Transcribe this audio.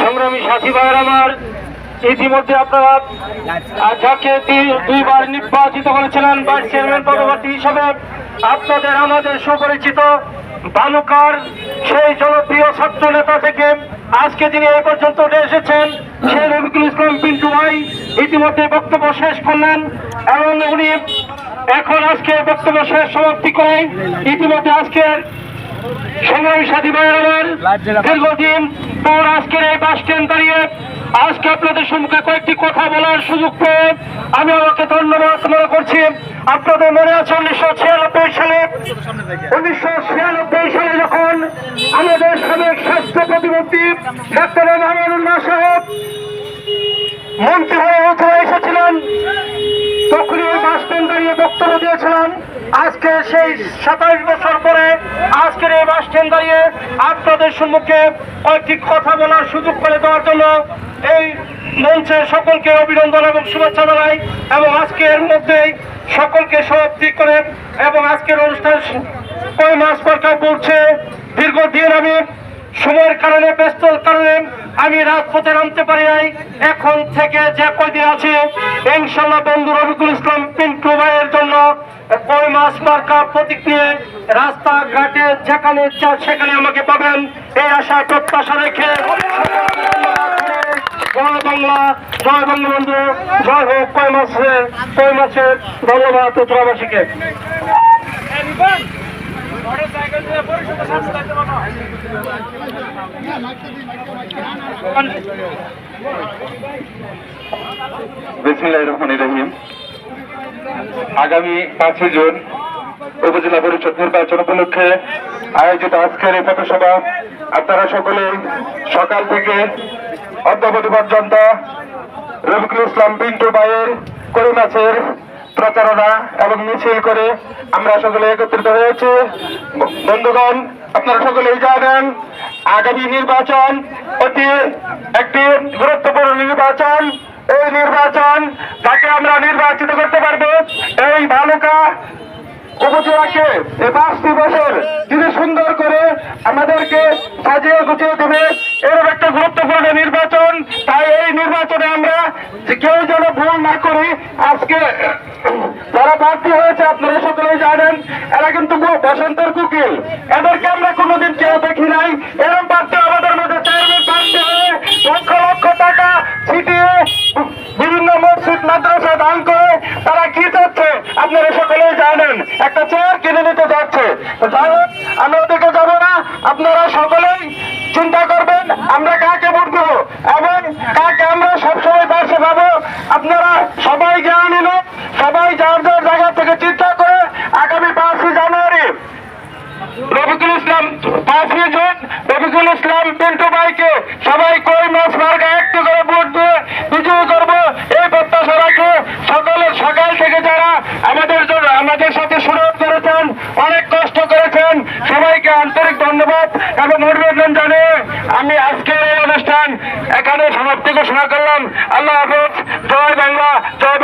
সংগ্রামী সাথী ভাইয়ের আমার, ইতিমধ্যে আপনারা যাকে দুইবার নির্বাচিত করেছিলেন ভাইস চেয়ারম্যান পদবর্তী হিসাবে। আপনাদের আমাদের সুপরিচিত বালুকার সেই জনপ্রিয় ছাত্র নেতা থেকে আজকে যিনি এই পর্যন্ত উঠে এসেছেন। রবিকুল ইসলাম পিন্টু ভাই ইতিমধ্যে বক্তব্য শেষ করলেন এবং উনি এখন আজকে বক্তব্য শেষ সমাপ্তি করেন ইতিমধ্যে সংগ্রামী সাথী আমার দীর্ঘদিন পর আজকের এই বাস স্ট্যান্ড দাঁড়িয়ে আজকে আপনাদের সম্মুখে কয়েকটি কথা বলার সুযোগ পেয়ে আমি আমাকে ধন্যবাদ মনে করছি। আপনাদের মনে আছে উনিশশো ছিয়ানব্বই সালে? উনিশশো ছিয়ানব্বই সালে যখন আমাদের সাবেক স্বাস্থ্য প্রতিমন্ত্রী ডাক্তার দাঁড়িয়ে বক্তব্য দিয়েছিলাম আজকে সেই সাতাইশ বছর পরে আজকের এই বাস স্ট্যান্ড দাঁড়িয়ে আপনাদের সম্মুখে কয়েকটি কথা বলার সুযোগ করে দেওয়ার জন্য এই মঞ্চে সকলকে অভিনন্দন এবং শুভেচ্ছা জানাই এবং আজকের মধ্যেই সকলকে সমাপ্তি করে এবং আজকের অনুষ্ঠান কয় মাস পরকার পড়ছে, দীর্ঘদিন আমি সময়ের কারণে ব্যস্তর কারণে আমি রাজপথে নামতে পারি নাই। এখন থেকে যে কয়দিন আছে ইনশাল্লাহ বন্ধু রবিকুল ইসলাম পিন্টু ভাইয়ের জন্য কয় মাস মার্কা প্রতীক নিয়ে রাস্তাঘাটে যেখানে সেখানে আমাকে পাবেন, এই আশা প্রত্যাশা রেখে। জয় বাংলা, জয় হোক কয় মাসের কয় মাসের ধন্যবাদ উত্তরাবাসীকে রহিম। আগামী পাঁচই জুন উপজেলা পরিষদ নির্বাচন উপলক্ষে আয়োজিত আজকের এই পথসভা, আপনারা সকলে সকাল থেকে অদ্যাবধি পর্যন্ত রবিকুল ইসলাম পিন্টু ভাইয়ের করুণাছের প্রচারণা এবং মিছিল করে আমরা সকলে একত্রিত হয়েছি। বন্ধুগণ আপনারা সকলেই জানেন আগামী নির্বাচন অতি একটি গুরুত্বপূর্ণ নির্বাচন। এই নির্বাচন যাকে আমরা নির্বাচিত করতে পারব, এই ভালুকা উপজেলাকে এই পাঁচটি বছর যিনি সুন্দর করে আমাদেরকে সাজিয়ে গুছিয়ে দেবে, এরকম একটা গুরুত্বপূর্ণ নির্বাচন। তাই এই নির্বাচনে আমরা কেউ যেন ভুল না করি, আজকে যারা প্রার্থী হয়েছে আপনারা সকলেই জানেন এরা কিন্তু বসন্তের কুকিল। এদেরকে আমরা কোনোদিন কেউ দেখি নাই। এরকম প্রার্থী আমাদের মধ্যে চেয়ারম্যান প্রার্থী লক্ষ লক্ষ টাকা ছিটিয়ে বিভিন্ন মসজিদ মাদ্রাসা দান করে তারা কি চাচ্ছে? আপনারা সকলেই জানেন। একটা চেয়ার কিনে নিতে যাচ্ছে। হোক, ওদিকে যাব না। আপনারা সকলেই চিন্তা করবেন আমরা কাকে ভোট দেবো? এবং কাকে আমরা সবসময় পাশে পাবো? আপনারা সবাই জ্ঞান নিল সবাই যার যার জায়গা থেকে চিন্তা করে আগামী পাঁচই জানুয়ারি রবিকুল ইসলাম পাঁচই জুন রবিকুল ইসলাম পিন্টু ভাইকে সবাই কই মাছ মার্কা একটু করে ভোট দিয়ে বিজয়ী করব। এই প্রত্যাশা রাখে সকলের সকাল থেকে যারা আমাদের জন্য, আমাদের সাথে সুরত করেছেন, অনেক কষ্ট করেছেন, সবাইকে আন্তরিক ধন্যবাদ এবং অভিনন্দন জানিয়ে আমি আজকের এই অনুষ্ঠান এখানে সমাপ্তি ঘোষণা করলাম। আল্লাহ হাফেজ। জয়